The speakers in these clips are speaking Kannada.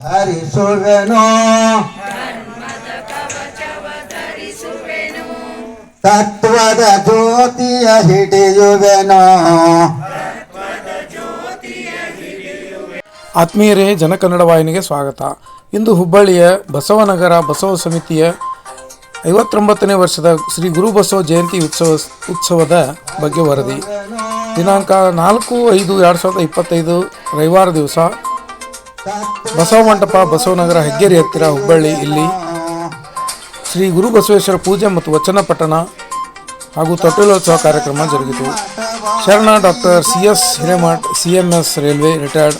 ಹರಿಸುವೆನೋ. ತತ್ವದ ಜ್ಯೋತಿಯ ಹಿಡಿಯುವೆನೋ. ಆತ್ಮೀಯರೇ ಜನಕನ್ನಡ ವಾಹಿನಿಗೆ ಸ್ವಾಗತ. ಇಂದು ಹುಬ್ಬಳ್ಳಿಯ ಬಸವನಗರ ಬಸವ ಸಮಿತಿಯ ಐವತ್ತೊಂಬತ್ತನೇ ವರ್ಷದ ಶ್ರೀ ಗುರು ಬಸವ ಜಯಂತಿ ಉತ್ಸವ ಉತ್ಸವದ ಬಗ್ಗೆ ವರದಿ. ದಿನಾಂಕ ನಾಲ್ಕು ಐದು ಎರಡು ಸಾವಿರದ ಇಪ್ಪತ್ತೈದು ರವಿವಾರ ದಿವಸ ಬಸವ ಮಂಟಪ ಬಸವನಗರ ಹೆಗ್ಗೇರಿ ಹತ್ತಿರ, ಹುಬ್ಬಳ್ಳಿ. ಇಲ್ಲಿ ಶ್ರೀ ಗುರು ಬಸವೇಶ್ವರ ಪೂಜೆ ಮತ್ತು ವಚನ ಪಠಣ ಹಾಗೂ ತೊಟ್ಟಿಲೋತ್ಸವ ಕಾರ್ಯಕ್ರಮ ಜರುಗಿತು. ಶರಣ doctor C S Hiremath, C M S railway retired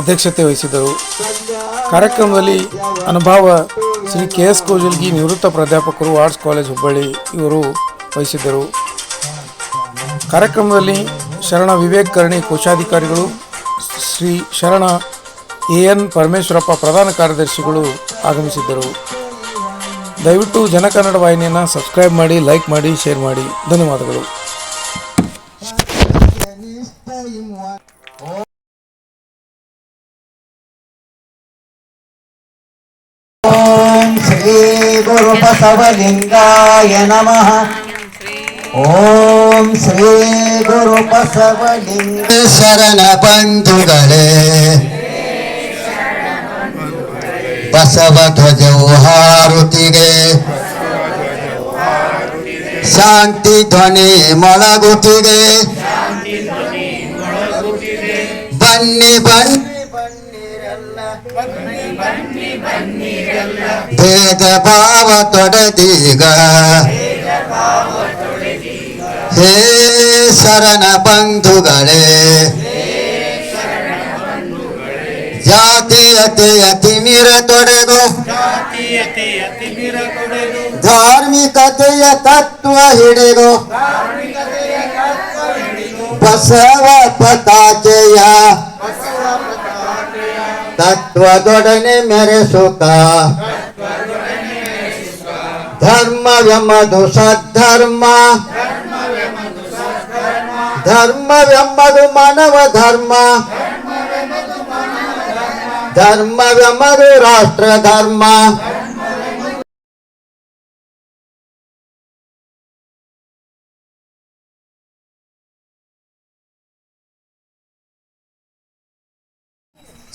ಅಧ್ಯಕ್ಷತೆ ವಹಿಸಿದರು ಕಾರ್ಯಕ್ರಮದಲ್ಲಿ ಅನುಭವ ಶ್ರೀ ಕೆ ಎಸ್ ಕೋಜಲ್ಗಿ ನಿವೃತ್ತ ಪ್ರಾಧ್ಯಾಪಕರು, ಆರ್ಟ್ಸ್ ಕಾಲೇಜ್, ಹುಬ್ಬಳ್ಳಿ ಇವರು ವಹಿಸಿದ್ದರು. ಕಾರ್ಯಕ್ರಮದಲ್ಲಿ ಶರಣ ವಿವೇಕ್ ಕರ್ಣಿ, ಕೋಶಾಧಿಕಾರಿಗಳು ಶ್ರೀ ಶರಣ ಎ ಎನ್ ಪರಮೇಶ್ವರಪ್ಪ ಪ್ರಧಾನ ಕಾರ್ಯದರ್ಶಿಗಳು ಆಗಮಿಸಿದ್ದರು. ದಯವಿಟ್ಟು ಜನಕನ್ನಡ ವಾಹಿನಿಯನ್ನು ಸಬ್ಸ್ಕ್ರೈಬ್ ಮಾಡಿ, ಲೈಕ್ ಮಾಡಿ, ಶೇರ್ ಮಾಡಿ. ಧನ್ಯವಾದಗಳು. ಶ್ರೀ ಗುರು ಬಸವಲಿಂಗಾಯ ನಮಃ. ಓಂ ಶ್ರೀ ಗುರು ಬಸವಲಿಂಗ ಶರಣ ಬಂಧುಗಳೇ. ಬಸವ ಧ್ವಜವು ಹಾರುತ್ತಿದೆ. ಶಾಂತಿ ಧ್ವನಿ ಮೊಳಗುತ್ತಿದೆ. ಬನ್ನಿ ಬನ್ನಿ. ಭೇದ ಭಾವ ತೊಡೆದೀಗ. ಹೇ ಶರಣ ಬಂಧುಗಳೇ ಜಾತೀಯತೆಯ ತಿಮಿರ ತೊಡೆದು ಧಾರ್ಮಿಕತೆಯ ತತ್ವ ಹಿಡಿದು ಬಸವ ಪತಾಕೆಯ ತತ್ವದೊಡನೆ ಮೆರೆಸುತ್ತ ಧರ್ಮವೆಂಬುದು ಸದ್ಧರ್ಮ ಧರ್ಮವೆಂಬುದು ಮಾನವ ಧರ್ಮ. ಧರ್ಮವೆಂಬದು ರಾಷ್ಟ್ರ ಧರ್ಮ.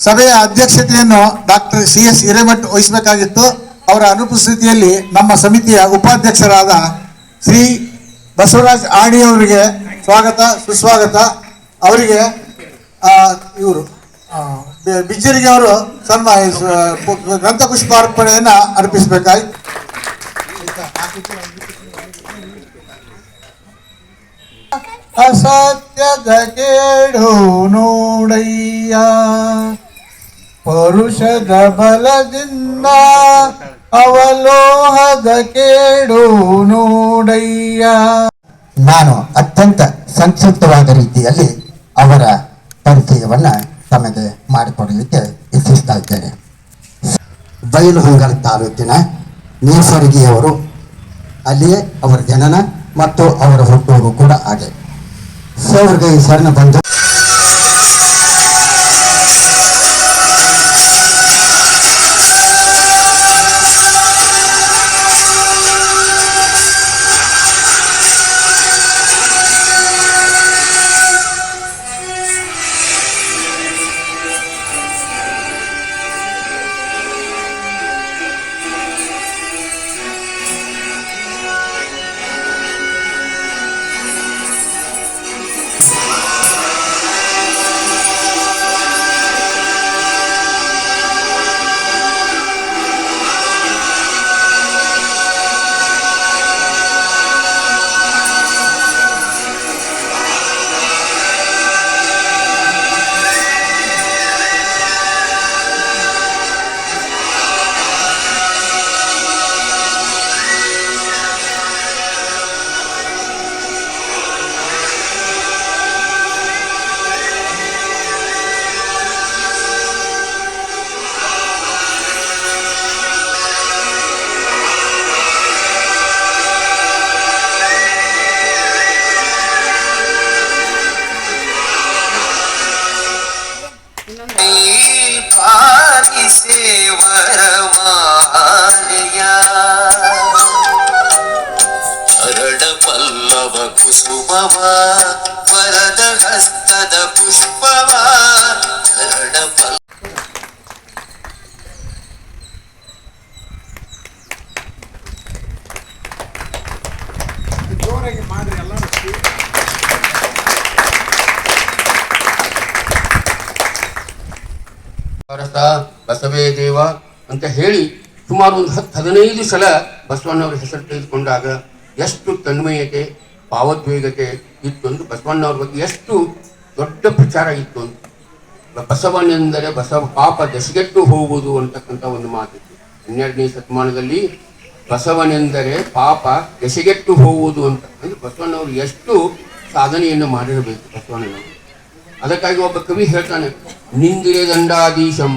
ಸಭೆಯ ಅಧ್ಯಕ್ಷತೆಯನ್ನು ಡಾಕ್ಟರ್ ಸಿ ಎಸ್ ಹಿರೇಮಠ್ ವಹಿಸಬೇಕಾಗಿತ್ತು. ಅವರ ಅನುಪಸ್ಥಿತಿಯಲ್ಲಿ ನಮ್ಮ ಸಮಿತಿಯ ಉಪಾಧ್ಯಕ್ಷರಾದ ಶ್ರೀ ಬಸವರಾಜ್ ಆಣಿಯವರಿಗೆ ಸ್ವಾಗತ, ಸುಸ್ವಾಗತ. ಅವರಿಗೆ ಇವರು ಬಿಜ್ಜರಿಗೆ ಅವರು ಸನ್ಮಾನ ಗ್ರಂಥ ಪುಷ್ಪಾರ್ಪಣೆಯನ್ನ ಅರ್ಪಿಸಬೇಕಾಗಿ ಅಸತ್ಯದ ಕೇಡು ನೋಡಯ್ಯ, ಪರುಷದ ಬಲದಿಂದ ಅವಲೋಹದ ಕೇಡು ನೋಡಯ್ಯ. ನಾನು ಅತ್ಯಂತ ಸಂಕ್ಷಿಪ್ತವಾದ ರೀತಿಯಲ್ಲಿ ಅವರ ಪರಿಚಯವನ್ನ ತಮಗೆ ಮಾಡಿಕೊಡಲಿಕ್ಕೆ ಇಚ್ಛಿಸ್ತಾ ಇದ್ದೇನೆ. ಬೈಲುಹೊಂಗಲ ತಾಲೂಕಿನ ನೀರ್ಸರ್ಗಿಯವರು ಅಲ್ಲಿಯೇ ಅವರ ಜನನ ಮತ್ತು ಅವರ ಹುಟ್ಟೂರು ಕೂಡ ಹಾಗೆ. ಸಣ್ಣ ಶರಣ ಹರಡ ಪಲ್ಲವ ಕುಸುಮವ ವರದ ಹಸ್ತದ ಪುಷ್ಪವ ಹರಡ ಪಲ್ಲ ಬಸವೇ ದೇವ ಅಂತ ಹೇಳಿ ಸುಮಾರು ಒಂದು ಹತ್ತು ಹದಿನೈದು ಸಲ ಬಸವಣ್ಣವರ ಹೆಸರು ತೆಗೆದುಕೊಂಡಾಗ ಎಷ್ಟು ತನ್ಮಯತೆ ಭಾವೋದ್ವೇಗತೆ ಇತ್ತು ಅಂತ ಬಸವಣ್ಣವ್ರ ಬಗ್ಗೆ ಎಷ್ಟು ದೊಡ್ಡ ಪ್ರಚಾರ ಇತ್ತು ಅಂತ ಬಸವನೆಂದರೆ ಬಸವ ಪಾಪ ದಶಗೆಟ್ಟು ಹೋಗುವುದು ಅಂತಕ್ಕಂಥ ಒಂದು ಮಾತಿತ್ತು ಹನ್ನೆರಡನೇ ಶತಮಾನದಲ್ಲಿ ಬಸವನೆಂದರೆ ಪಾಪ ದೆಸೆಗೆಟ್ಟು ಹೋಗುವುದು ಅಂತ. ಅಂದ್ರೆ ಬಸವಣ್ಣವರು ಎಷ್ಟು ಸಾಧನೆಯನ್ನು ಮಾಡಿರಬೇಕು ಬಸವಣ್ಣನವರು. ಅದಕ್ಕಾಗಿ ಒಬ್ಬ ಕವಿ ಹೇಳ್ತಾನೆ, ನಿಂದಿರೆ ದಂಡಾಧೀಶಂ,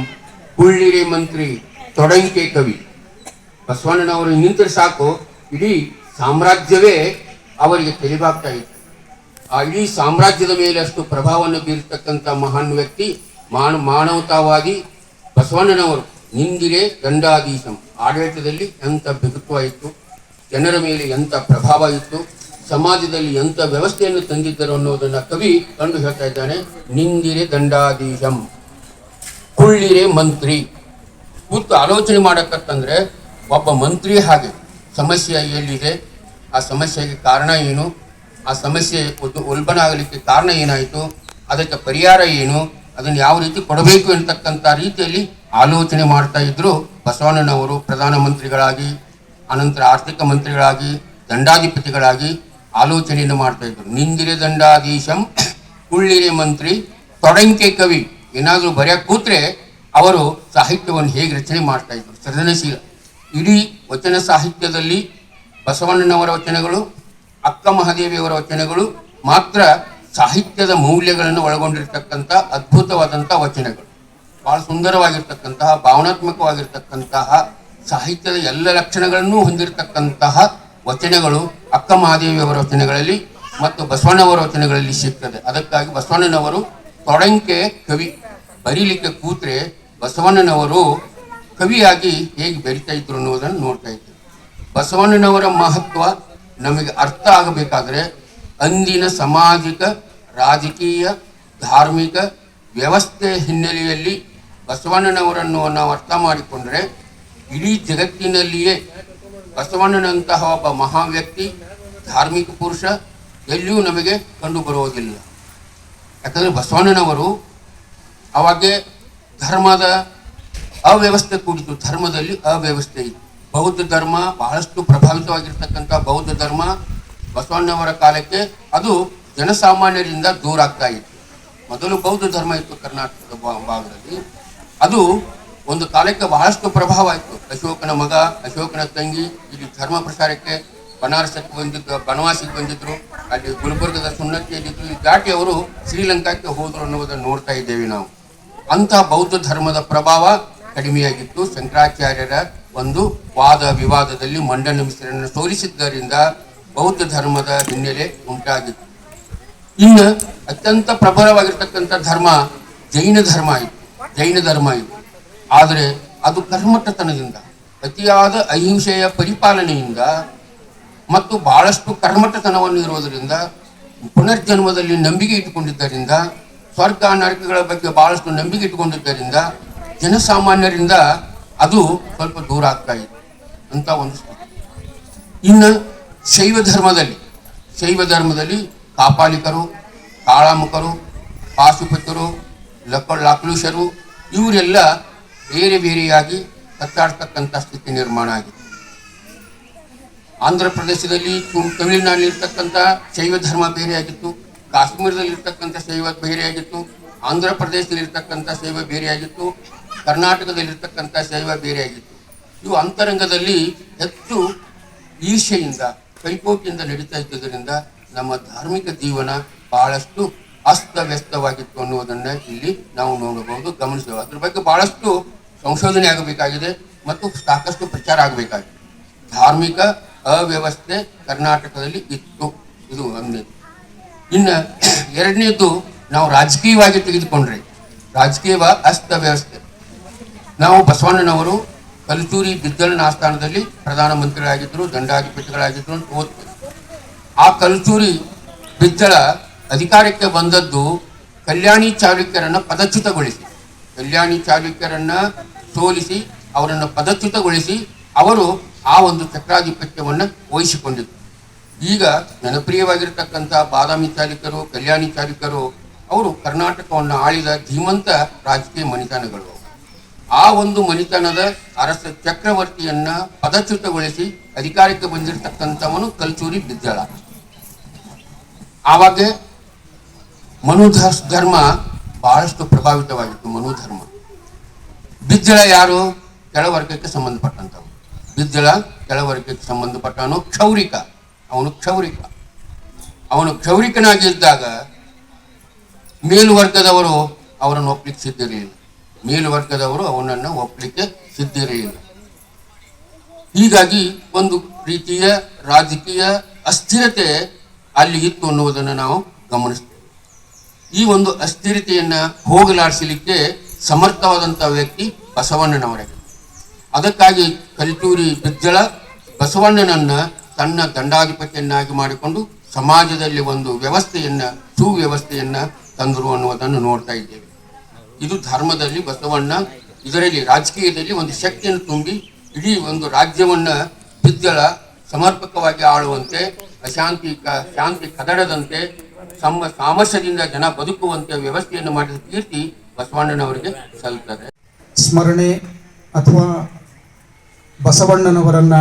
ಕುಳ್ಳಿರೆ ಮಂತ್ರಿ, ತೊಡಂಕೆ ಕವಿ. ಬಸವಣ್ಣನವರು ನಿಂತರೆ ಸಾಕು, ಇಡೀ ಸಾಮ್ರಾಜ್ಯವೇ ಅವರಿಗೆ ತೆಲಿಬಾಗ್ತಾ ಇತ್ತು. ಆ ಇಡೀ ಸಾಮ್ರಾಜ್ಯದ ಮೇಲೆ ಅಷ್ಟು ಪ್ರಭಾವವನ್ನು ಬೀರ್ತಕ್ಕಂಥ ಮಹಾನ್ ವ್ಯಕ್ತಿ ಮಾನ ಮಾನವತಾವಾದಿ ಬಸವಣ್ಣನವರು, ನಿಂದಿರೇ ದಂಡಾಧೀಶಂ. ಆಡಳಿತದಲ್ಲಿ ಎಂಥ ಬಿಗುತ್ವ ಇತ್ತು, ಜನರ ಮೇಲೆ ಎಂಥ ಪ್ರಭಾವ ಇತ್ತು, ಸಮಾಜದಲ್ಲಿ ಎಂಥ ವ್ಯವಸ್ಥೆಯನ್ನು ತಂದಿದ್ದರು ಅನ್ನೋದನ್ನು ಕವಿ ಕಂಡು ಹೇಳ್ತಾ ಇದ್ದಾನೆ, ನಿಂದಿರೆ ದಂಡಾಧೀಶಂ, ಕುಳ್ಳಿರೆ ಮಂತ್ರಿ. ಕೂತು ಆಲೋಚನೆ ಮಾಡಕ್ಕಂತಂದ್ರೆ, ಒಬ್ಬ ಮಂತ್ರಿ ಹಾಗೆ, ಸಮಸ್ಯೆ ಎಲ್ಲಿದೆ ಆ ಸಮಸ್ಯೆಗೆ ಕಾರಣ ಏನು? ಆ ಸಮಸ್ಯೆ ಒಂದು ಉಲ್ಬಣ ಆಗಲಿಕ್ಕೆ ಕಾರಣ ಏನಾಯಿತು? ಅದಕ್ಕೆ ಪರಿಹಾರ ಏನು? ಅದನ್ನು ಯಾವ ರೀತಿ ಕೊಡಬೇಕು ಅಂತಕ್ಕಂಥ ರೀತಿಯಲ್ಲಿ ಆಲೋಚನೆ ಮಾಡ್ತಾ ಇದ್ರು ಬಸವಣ್ಣನವರು ಪ್ರಧಾನಮಂತ್ರಿಗಳಾಗಿ, ಅನಂತರ ಆರ್ಥಿಕ ಮಂತ್ರಿಗಳಾಗಿ, ದಂಡಾಧಿಪತಿಗಳಾಗಿ ಆಲೋಚನೆಯನ್ನು ಮಾಡ್ತಾ ಇದ್ರು. ನಿಂದಿರೆ ದಂಡಾಧೀಶಂ, ಕುಳ್ಳಿರೆ ಮಂತ್ರಿ, ತೊಡಂಕೆ ಕವಿ ಏನಾದರೂ ಬರೆಯಕ್ಕೆ ಕೂತ್ರೆ ಅವರು ಸಾಹಿತ್ಯವನ್ನು ಹೇಗೆ ರಚನೆ ಮಾಡ್ತಾ ಇದ್ರು? ಸೃಜನಶೀಲ. ಇಡೀ ವಚನ ಸಾಹಿತ್ಯದಲ್ಲಿ ಬಸವಣ್ಣನವರ ವಚನಗಳು, ಅಕ್ಕ ಮಹಾದೇವಿಯವರ ವಚನಗಳು, ಮಾತ್ರ ಸಾಹಿತ್ಯದ ಮೌಲ್ಯಗಳನ್ನು ಒಳಗೊಂಡಿರ್ತಕ್ಕಂಥ ಅದ್ಭುತವಾದಂಥ ವಚನಗಳು. ಬಹಳ ಸುಂದರವಾಗಿರ್ತಕ್ಕಂತಹ, ಭಾವನಾತ್ಮಕವಾಗಿರ್ತಕ್ಕಂತಹ, ಸಾಹಿತ್ಯದ ಎಲ್ಲ ಲಕ್ಷಣಗಳನ್ನು ಹೊಂದಿರತಕ್ಕಂತಹ ವಚನಗಳು ಅಕ್ಕ ಮಹಾದೇವಿಯವರ ವಚನಗಳಲ್ಲಿ ಮತ್ತು ಬಸವಣ್ಣವರ ವಚನಗಳಲ್ಲಿ ಸಿಗ್ತದೆ. ಅದಕ್ಕಾಗಿ ಬಸವಣ್ಣನವರು ತೊಡಂಕೆ ಕವಿ, ಬರೀಲಿಕ್ಕೆ ಕೂತ್ರೆ ಬಸವಣ್ಣನವರು ಕವಿಯಾಗಿ ಹೇಗೆ ಬೆರಿತಾ ಇದ್ರು ಅನ್ನೋದನ್ನು ನೋಡ್ತಾ ಬಸವಣ್ಣನವರ ಮಹತ್ವ ನಮಗೆ ಅರ್ಥ ಆಗಬೇಕಾದ್ರೆ ಅಂದಿನ ಸಾಮಾಜಿಕ, ರಾಜಕೀಯ, ಧಾರ್ಮಿಕ ವ್ಯವಸ್ಥೆ ಹಿನ್ನೆಲೆಯಲ್ಲಿ ಬಸವಣ್ಣನವರನ್ನು ನಾವು ಅರ್ಥ ಮಾಡಿಕೊಂಡ್ರೆ ಇಡೀ ಜಗತ್ತಿನಲ್ಲಿಯೇ ಬಸವಣ್ಣನಂತಹ ಒಬ್ಬ ಮಹಾ ವ್ಯಕ್ತಿ, ಧಾರ್ಮಿಕ ಪುರುಷ ಎಲ್ಲಿಯೂ ನಮಗೆ ಕಂಡು ಬರುವುದಿಲ್ಲ. ಯಾಕಂದ್ರೆ ಬಸವಣ್ಣನವರು ಅವಾಗೆ ಧರ್ಮದ ಅವ್ಯವಸ್ಥೆ ಕೂಡಿತು ಧರ್ಮದಲ್ಲಿ ಅವ್ಯವಸ್ಥೆ ಇತ್ತು. ಬೌದ್ಧ ಧರ್ಮ ಬಹಳಷ್ಟು ಪ್ರಭಾವಿತವಾಗಿರ್ತಕ್ಕಂಥ ಬೌದ್ಧ ಧರ್ಮ ಬಸವಣ್ಣವರ ಕಾಲಕ್ಕೆ ಅದು ಜನಸಾಮಾನ್ಯರಿಂದ ದೂರ ಆಗ್ತಾ ಇತ್ತು. ಮೊದಲು ಬೌದ್ಧ ಧರ್ಮ ಇತ್ತು ಕರ್ನಾಟಕದ ಭಾಗದಲ್ಲಿ. ಅದು ಒಂದು ಕಾಲಕ್ಕೆ ಬಹಳಷ್ಟು ಪ್ರಭಾವ ಇತ್ತು ಅಶೋಕನ ಮಗ, ಅಶೋಕನ ತಂಗಿ, ಇಲ್ಲಿ ಧರ್ಮ ಪ್ರಸಾರಕ್ಕೆ ಬನಾರಸಕ್ಕೆ ಬಂದಿದ್ದು, ಬನವಾಸಿಗೆ ಬಂದಿದ್ರು, ಅಲ್ಲಿ ಗುಲ್ಬರ್ಗದ ಸುನ್ನತಿಯಲ್ಲಿದ್ದರು ಈ ದಾಟಿ ಅವರು ಶ್ರೀಲಂಕಾಕ್ಕೆ ಹೋದರು ಅನ್ನುವುದನ್ನು ನೋಡ್ತಾ ಇದ್ದೇವೆ ನಾವು. ಅಂಥ ಬೌದ್ಧ ಧರ್ಮದ ಪ್ರಭಾವ ಕಡಿಮೆಯಾಗಿತ್ತು. ಶಂಕರಾಚಾರ್ಯರ ಒಂದು ವಾದ ವಿವಾದದಲ್ಲಿ ಮಂಡನ ಮಿಶ್ರನ ಸೋಲಿಸಿದ್ದರಿಂದ ಬೌದ್ಧ ಧರ್ಮದ ಹಿನ್ನೆಲೆ ಉಂಟಾಗಿತ್ತು. ಇನ್ನು ಅತ್ಯಂತ ಪ್ರಬಲವಾಗಿರ್ತಕ್ಕಂಥ ಧರ್ಮ ಜೈನ ಧರ್ಮ ಇತ್ತು ಜೈನ ಧರ್ಮ ಇತ್ತು ಆದರೆ ಅದು ಕರ್ಮಠತನದಿಂದ ಅತಿಯಾದ ಅಹಿಂಸೆಯ ಪರಿಪಾಲನೆಯಿಂದ ಮತ್ತು ಬಹಳಷ್ಟು ಕರ್ಮಠತನವನ್ನು ಇರುವುದರಿಂದ, ಪುನರ್ಜನ್ಮದಲ್ಲಿ ನಂಬಿಕೆ ಇಟ್ಟುಕೊಂಡಿದ್ದರಿಂದ, ಸ್ವರ್ಗ ನರಕಗಳ ಬಗ್ಗೆ ಬಹಳಷ್ಟು ನಂಬಿಕೆ ಇಟ್ಟುಕೊಂಡಿದ್ದರಿಂದ, ಜನಸಾಮಾನ್ಯರಿಂದ ಅದು ಸ್ವಲ್ಪ ದೂರ ಆಗ್ತಾ ಇದೆ ಅಂತ ಒಂದು. ಇನ್ನು ಶೈವ ಧರ್ಮದಲ್ಲಿ ಶೈವ ಧರ್ಮದಲ್ಲಿ ಕಾಪಾಲಿಕರು, ಕಾಳಾಮುಖರು ಪಾಶುಪತರು ಲಕ ಲಾಕ್ಲುಷರು ಇವರೆಲ್ಲ ಬೇರೆ ಬೇರೆಯಾಗಿ ಕತ್ತಾಡ್ತಕ್ಕಂಥ ಸ್ಥಿತಿ ನಿರ್ಮಾಣ ಆಗಿದೆ ಆಂಧ್ರ ಪ್ರದೇಶದಲ್ಲಿ ತಮಿಳುನಾಡಿನಲ್ಲಿರ್ತಕ್ಕಂಥ ಶೈವ ಧರ್ಮ ಬೇರೆಯಾಗಿತ್ತು, ಕಾಶ್ಮೀರದಲ್ಲಿರ್ತಕ್ಕಂಥ ಶೈವ ಬೇರೆಯಾಗಿತ್ತು, ಆಂಧ್ರ ಪ್ರದೇಶದಲ್ಲಿರ್ತಕ್ಕಂಥ ಶೈವ ಬೇರೆಯಾಗಿತ್ತು ಕರ್ನಾಟಕದಲ್ಲಿರ್ತಕ್ಕಂಥ ಶೈವ ಬೇರೆಯಾಗಿತ್ತು ಇವು ಅಂತರಂಗದಲ್ಲಿ ಹೆಚ್ಚು ಈರ್ಷೆಯಿಂದ ಕೈಪೋಟಿಯಿಂದ ನಡೀತಾ ಇದ್ದುದರಿಂದ ನಮ್ಮ ಧಾರ್ಮಿಕ ಜೀವನ ಬಹಳಷ್ಟು ಅಸ್ತವ್ಯಸ್ತವಾಗಿತ್ತು ಅನ್ನುವುದನ್ನ ಇಲ್ಲಿ ನಾವು ನೋಡಬಹುದು, ಗಮನಿಸಬಹುದು. ಅದ್ರ ಬಗ್ಗೆ ಬಹಳಷ್ಟು ಸಂಶೋಧನೆ ಆಗಬೇಕಾಗಿದೆ ಮತ್ತು ಸಾಕಷ್ಟು ಪ್ರಚಾರ ಆಗಬೇಕಾಗಿದೆ. ಧಾರ್ಮಿಕ ಅವ್ಯವಸ್ಥೆ ಕರ್ನಾಟಕದಲ್ಲಿ ಇತ್ತು. ಇದು ಒಂದನೇದು ಇನ್ನು ಎರಡನೇದು ನಾವು ರಾಜಕೀಯವಾಗಿ ತೆಗೆದುಕೊಂಡ್ರೆ, ರಾಜಕೀಯ ಅಸ್ತವ್ಯವಸ್ಥೆ. ನಾವು ಬಸವಣ್ಣನವರು ಕಲ್ಚೂರಿ ಬಿದ್ದಳನ ಆಸ್ಥಾನದಲ್ಲಿ ಪ್ರಧಾನಮಂತ್ರಿಗಳಾಗಿದ್ದರು ದಂಡಾಧಿಪತಿಗಳಾಗಿದ್ದರು ಅಂತ ಓದ್ತೀವಿ. ಆ ಕಲ್ಚೂರಿ ಬಿದ್ದಳ ಅಧಿಕಾರಕ್ಕೆ ಬಂದದ್ದು ಕಲ್ಯಾಣಿ ಚಾಲುಕ್ಯರನ್ನ ಪದಚ್ಯುತಗೊಳಿಸಿ, ಕಲ್ಯಾಣಿ ಚಾಲುಕ್ಯರನ್ನ ಸೋಲಿಸಿ, ಅವರನ್ನು ಪದಚ್ಯುತಗೊಳಿಸಿ ಅವರು ಆ ಒಂದು ಚಕ್ರಾಧಿಪತ್ಯವನ್ನು ವಹಿಸಿಕೊಂಡಿದ್ದರು. ಈಗ ಜನಪ್ರಿಯವಾಗಿರತಕ್ಕಂಥ ಬಾದಾಮಿ ಚಾಲುಕ್ಯರು, ಕಲ್ಯಾಣಿ ಚಾಲುಕ್ಯರು, ಅವರು ಕರ್ನಾಟಕವನ್ನು ಆಳಿದ ಧೀಮಂತ ರಾಜಕೀಯ ಮನಿತನಗಳು ಆ ಒಂದು ಮನಿತನದ ಅರಸ ಚಕ್ರವರ್ತಿಯನ್ನ ಪದಚ್ಯುತಗೊಳಿಸಿ ಅಧಿಕಾರಕ್ಕೆ ಬಂದಿರತಕ್ಕಂಥವನು ಕಲ್ಚೂರಿ ಬಿದ್ದಳ. ಆವಾಗ ಮನು ಧರ್ಮ- ಬಹಳಷ್ಟು ಪ್ರಭಾವಿತವಾಗಿತ್ತು, ಮನುಧರ್ಮ. ಬಿಜ್ಜಳ ಯಾರು? ಕೆಳವರ್ಗಕ್ಕೆ ಸಂಬಂಧಪಟ್ಟಂತವನು ಬಿದ್ದಳ ಕೆಳವರ್ಗಕ್ಕೆ ಸಂಬಂಧಪಟ್ಟವನು ಕ್ಷೌರಿಕ. ಅವನು ಕ್ಷೌರಿಕ. ಅವನು ಕ್ಷೌರಿಕನಾಗಿದ್ದಾಗ ಮೇಲ್ವರ್ಗದವರು ಅವರನ್ನು ಒಪ್ಪಿಸಿದ್ದಿರಲಿಲ್ಲ ಮೇಲ್ವರ್ಗದವರು ಅವನನ್ನು ಒಪ್ಪಲಿಕ್ಕೆ ಇಲ್ಲ. ಹೀಗಾಗಿ ಒಂದು ರೀತಿಯ ರಾಜಕೀಯ ಅಸ್ಥಿರತೆ ಅಲ್ಲಿ ಇತ್ತು ಅನ್ನುವುದನ್ನು ನಾವು ಗಮನಿಸ್ತೇವೆ. ಈ ಒಂದು ಅಸ್ಥಿರತೆಯನ್ನ ಹೋಗಲಾಡಿಸಲಿಕ್ಕೆ ಸಮರ್ಥವಾದಂಥ ವ್ಯಕ್ತಿ ಬಸವಣ್ಣನವರೇ. ಅದಕ್ಕಾಗಿ ಕಲಿತೂರಿ ಬಿಜ್ಜಳ ಬಸವಣ್ಣನನ್ನ ತನ್ನ ದಂಡಾಧಿಪತಿಯನ್ನಾಗಿ ಮಾಡಿಕೊಂಡು ಸಮಾಜದಲ್ಲಿ ಒಂದು ವ್ಯವಸ್ಥೆಯನ್ನ, ಸುವ್ಯವಸ್ಥೆಯನ್ನ ತಂದರು ಅನ್ನುವುದನ್ನು ನೋಡ್ತಾ ಇದ್ದೇವೆ. ಇದು ಧರ್ಮದಲ್ಲಿ ಬಸವಣ್ಣ, ಇದರಲ್ಲಿ ರಾಜಕೀಯದಲ್ಲಿ ಒಂದು ಶಕ್ತಿಯನ್ನು ತುಂಬಿ ಇಡೀ ಒಂದು ರಾಜ್ಯವನ್ನ ಬಿದ್ದಳ ಸಮರ್ಪಕವಾಗಿ ಆಳುವಂತೆ, ಅಶಾಂತಿ ಶಾಂತಿ ಕದಡದಂತೆ ಸಮ ಸಾಮರ್ಥ್ಯದಿಂದ ಜನ ಬದುಕುವಂತೆ ವ್ಯವಸ್ಥೆಯನ್ನು ಮಾಡಿದ ಕೀರ್ತಿ ಬಸವಣ್ಣನವರಿಗೆ ಸಲ್ಲುತ್ತದೆ. ಸ್ಮರಣೆ ಅಥವಾ ಬಸವಣ್ಣನವರನ್ನ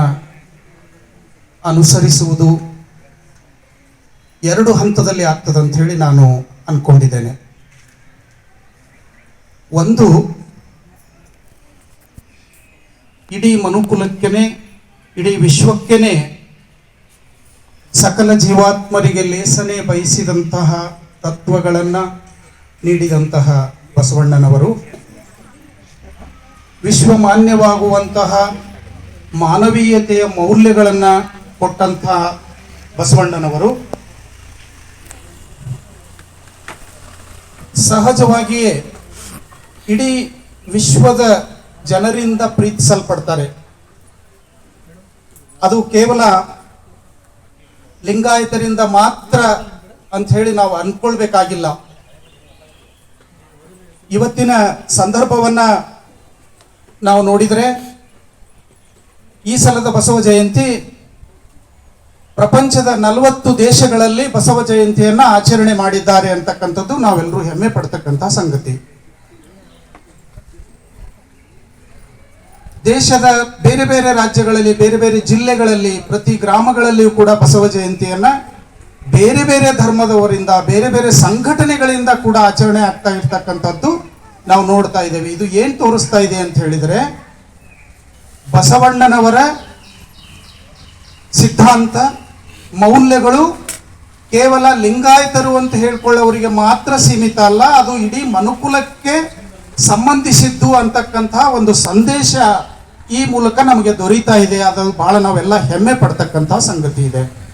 ಅನುಸರಿಸುವುದು ಎರಡು ಹಂತದಲ್ಲಿ ಆಗ್ತದೆ ಅಂತ ಹೇಳಿ ನಾನು ಅನ್ಕೊಂಡಿದ್ದೇನೆ. ಒಂದು ಇಡೀ ಮನುಕುಲಕ್ಕೇನೆ, ಇಡೀ ವಿಶ್ವಕ್ಕೇನೆ ಸಕಲ ಜೀವಾತ್ಮರಿಗೆ ಲೇಸನೆ ಬಯಸಿದಂತಹ ತತ್ವಗಳನ್ನು ನೀಡಿದಂತಹ ಬಸವಣ್ಣನವರು. ವಿಶ್ವಮಾನ್ಯವಾಗುವಂತಹ ಮಾನವೀಯತೆಯ ಮೌಲ್ಯಗಳನ್ನು ಕೊಟ್ಟಂತಹ ಬಸವಣ್ಣನವರು. ಸಹಜವಾಗಿಯೇ ಇಡೀ ವಿಶ್ವದ ಜನರಿಂದ ಪ್ರೀತಿಸಲ್ಪಡ್ತಾರೆ. ಅದು ಕೇವಲ ಲಿಂಗಾಯತರಿಂದ ಮಾತ್ರ ಅಂತ ಹೇಳಿ ನಾವು ಅನ್ಕೊಳ್ಬೇಕಾಗಿಲ್ಲ. ಇವತ್ತಿನ ಸಂದರ್ಭವನ್ನ ನಾವು ನೋಡಿದರೆ ಈ ಸಲದ ಬಸವ ಜಯಂತಿ ಪ್ರಪಂಚದ ನಲವತ್ತು ದೇಶಗಳಲ್ಲಿ ಬಸವ ಜಯಂತಿಯನ್ನ ಆಚರಣೆ ಮಾಡಿದ್ದಾರೆ ಅಂತಕ್ಕಂಥದ್ದು ನಾವೆಲ್ಲರೂ ಹೆಮ್ಮೆ ಪಡ್ತಕ್ಕಂಥ ಸಂಗತಿ. ದೇಶದ ಬೇರೆ ಬೇರೆ ರಾಜ್ಯಗಳಲ್ಲಿ, ಬೇರೆ ಬೇರೆ ಜಿಲ್ಲೆಗಳಲ್ಲಿ, ಪ್ರತಿ ಗ್ರಾಮಗಳಲ್ಲಿಯೂ ಕೂಡ ಬಸವ ಜಯಂತಿಯನ್ನ ಬೇರೆ ಬೇರೆ ಧರ್ಮದವರಿಂದ, ಬೇರೆ ಬೇರೆ ಸಂಘಟನೆಗಳಿಂದ ಕೂಡ ಆಚರಣೆ ಆಗ್ತಾ ಇರ್ತಕ್ಕಂಥದ್ದು ನಾವು ನೋಡ್ತಾ ಇದ್ದೇವೆ. ಇದು ಏನ್ ತೋರಿಸ್ತಾ ಇದೆ ಅಂತ ಹೇಳಿದ್ರೆ, ಬಸವಣ್ಣನವರ ಸಿದ್ಧಾಂತ, ಮೌಲ್ಯಗಳು ಕೇವಲ ಲಿಂಗಾಯತರು ಅಂತ ಹೇಳ್ಕೊಳ್ಳೋರಿಗೆ ಮಾತ್ರ ಸೀಮಿತ ಅಲ್ಲ, ಅದು ಇಡೀ ಮನುಕುಲಕ್ಕೆ ಸಂಬಂಧಿಸಿದ್ದು ಅಂತಕ್ಕಂತಹ ಒಂದು ಸಂದೇಶ ಈ ಮೂಲಕ ನಮಗೆ ದೊರೀತಾ ಇದೆ. ಅದು ಬಹಳ ನಾವೆಲ್ಲ ಹೆಮ್ಮೆ ಪಡ್ತಕ್ಕಂತಹ ಸಂಗತಿ ಇದೆ.